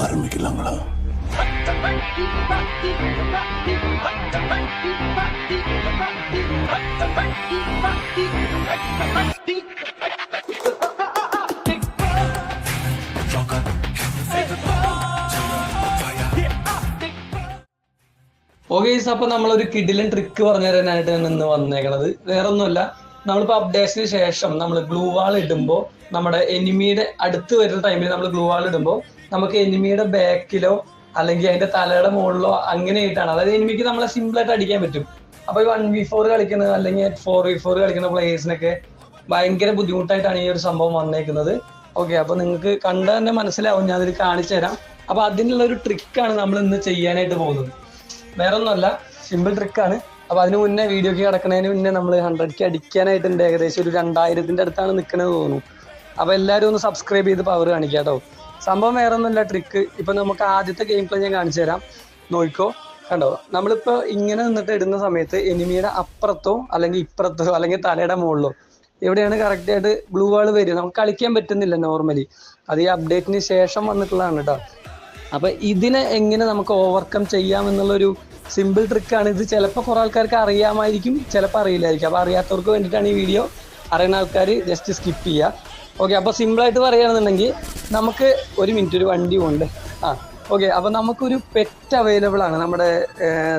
ஆரம்பிக்கலாங்களா ഓക്കെ അപ്പൊ നമ്മളൊരു കിഡിലൻ ട്രിക്ക് പറഞ്ഞു തരാനായിട്ട് ഞാൻ ഇന്ന് വന്നേക്കണത് വേറെ ഒന്നുമല്ല നമ്മളിപ്പോ അപ്ഡേഷന് ശേഷം നമ്മൾ ഗ്ലൂ വാൾ ഇടുമ്പോൾ നമ്മുടെ എനിമിയുടെ അടുത്ത് വരുന്ന ടൈമിൽ നമ്മൾ ഗ്ലൂ വാൾ ഇടുമ്പോൾ നമുക്ക് എനിമിയുടെ ബാക്കിലോ അല്ലെങ്കിൽ അതിന്റെ തലയുടെ മുകളിലോ അങ്ങനെയായിട്ടാണ്. അതായത് എനിമിക്ക് നമ്മളെ സിമ്പിൾ ആയിട്ട് അടിക്കാൻ പറ്റും. അപ്പൊ ഈ വൺ വി ഫോർ കളിക്കുന്ന അല്ലെങ്കിൽ ഫോർ വി ഫോർ കളിക്കുന്ന പ്ലേയേഴ്സിനൊക്കെ ഭയങ്കര ബുദ്ധിമുട്ടായിട്ടാണ് ഈ ഒരു സംഭവം വന്നേക്കുന്നത്. ഓക്കെ അപ്പൊ നിങ്ങൾക്ക് കണ്ട തന്നെ മനസ്സിലാവും. ഞാൻ അതിൽ കാണിച്ചു തരാം. അപ്പൊ അതിനുള്ള ഒരു ട്രിക്കാണ് നമ്മൾ ഇന്ന് ചെയ്യാനായിട്ട് പോകുന്നത്. വേറെ ഒന്നുമല്ല സിമ്പിൾ ട്രിക്കാണ് അപ്പൊ അതിന് മുന്നേ വീഡിയോക്ക് കിടക്കുന്നതിന് മുന്നേ നമ്മൾ ഹൺഡ്രഡ് കെ അടിക്കാനായിട്ടുണ്ട്. ഏകദേശം ഒരു രണ്ടായിരത്തിന്റെ അടുത്താണ് നിൽക്കുന്നത് തോന്നുന്നു. അപ്പൊ എല്ലാവരും ഒന്ന് സബ്സ്ക്രൈബ് ചെയ്ത് പവർ കാണിക്കാം കേട്ടോ സംഭവം വേറെ ഒന്നുമില്ല ട്രിക്ക് ഇപ്പൊ നമുക്ക് ആദ്യത്തെ ഗെയിം പ്ലേ ഞാൻ കാണിച്ചു തരാം. നോക്കിക്കോ. കണ്ടോ? നമ്മളിപ്പോ ഇങ്ങനെ നിന്നിട്ട് ഇടുന്ന സമയത്ത് എനിമിയുടെ അപ്പുറത്തോ അല്ലെങ്കിൽ ഇപ്പുറത്തോ അല്ലെങ്കിൽ തലയുടെ മുകളിലോ എവിടെയാണ് കറക്റ്റ് ആയിട്ട് ബ്ലൂ വാൾ വരിക? നമുക്ക് കളിക്കാൻ പറ്റുന്നില്ല നോർമലി അത് ഈ അപ്ഡേറ്റിന് ശേഷം വന്നിട്ടുള്ളതാണ് കേട്ടോ അപ്പൊ ഇതിനെ എങ്ങനെ നമുക്ക് ഓവർകം ചെയ്യാം എന്നുള്ളൊരു സിമ്പിൾ ട്രിക്കാണ് ഇത് ചിലപ്പോൾ കുറെ ആൾക്കാർക്ക് അറിയാമായിരിക്കും ചിലപ്പോൾ അറിയില്ലായിരിക്കും. അപ്പൊ അറിയാത്തവർക്ക് വേണ്ടിയിട്ടാണ് ഈ വീഡിയോ അറിയുന്ന ആൾക്കാർ ജസ്റ്റ് സ്കിപ്പ് ചെയ്യുക. ഓക്കെ അപ്പൊ സിമ്പിൾ ആയിട്ട് പറയുകയാണെന്നുണ്ടെങ്കിൽ നമുക്ക് ഒരു മിനിറ്റ് ഒരു വണ്ടി ഉണ്ട്. ആ ഓക്കെ അപ്പൊ നമുക്കൊരു പെറ്റ് അവൈലബിൾ ആണ് നമ്മുടെ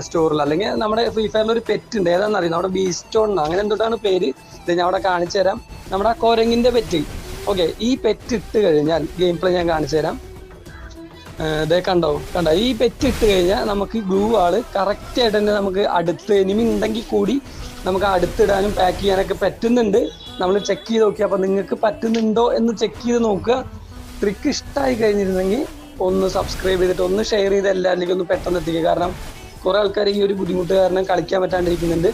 സ്റ്റോറിൽ അല്ലെങ്കിൽ നമ്മുടെ ഫ്രീ ഫയറിൽ ഒരു പെറ്റ് ഉണ്ട്. ഏതാണെന്ന് അറിയാം? നമ്മുടെ ബീസ്റ്റോൺ അങ്ങനെ എന്തുകൊണ്ടാണ് പേര്? ഇത് ഞാൻ അവിടെ കാണിച്ചു തരാം. നമ്മുടെ ആ കൊരങ്ങിന്റെ പെറ്റ് ഓക്കെ ഈ പെറ്റ് ഇട്ട് കഴിഞ്ഞാൽ ഗെയിം പ്ലേ ഞാൻ കാണിച്ചു തരാം. ഇതേ കണ്ടോ? കണ്ടോ? ഈ പെറ്റ് ഇട്ട് കഴിഞ്ഞാൽ നമുക്ക് ഗ്ലൂ ആൾ കറക്റ്റ് ആയിട്ട് തന്നെ നമുക്ക് അടുത്ത് എനിമി ഉണ്ടെങ്കിൽ കൂടി നമുക്ക് അടുത്തിടാനും പാക്ക് ചെയ്യാനൊക്കെ പറ്റുന്നുണ്ട്. നമ്മൾ ചെക്ക് ചെയ്ത് നോക്കി അപ്പൊ നിങ്ങൾക്ക് പറ്റുന്നുണ്ടോ എന്ന് ചെക്ക് ചെയ്ത് നോക്കുക. ട്രിക്ക് ഇഷ്ടമായി കഴിഞ്ഞിരുന്നെങ്കിൽ ഒന്ന് സബ്സ്ക്രൈബ് ചെയ്തിട്ട് ഒന്ന് ഷെയർ ചെയ്ത് എല്ലാവരിലേക്കും ഒന്ന് പെട്ടെന്ന് എത്തിക്കുക. കാരണം കുറെ ആൾക്കാർ ഈ ഒരു ബുദ്ധിമുട്ട് കാരണം കളിക്കാൻ പറ്റാണ്ടിരിക്കുന്നുണ്ട്.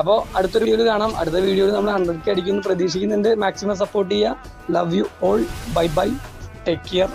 അപ്പോൾ അടുത്തൊരു വീഡിയോയിൽ കാണാം. അടുത്ത വീഡിയോയിൽ നമ്മൾ ഹൺഡ്രഡ് കെ അടിക്കുന്നു പ്രതീക്ഷിക്കുന്നുണ്ട്. മാക്സിമം സപ്പോർട്ട് ചെയ്യുക. Love you all bye bye take care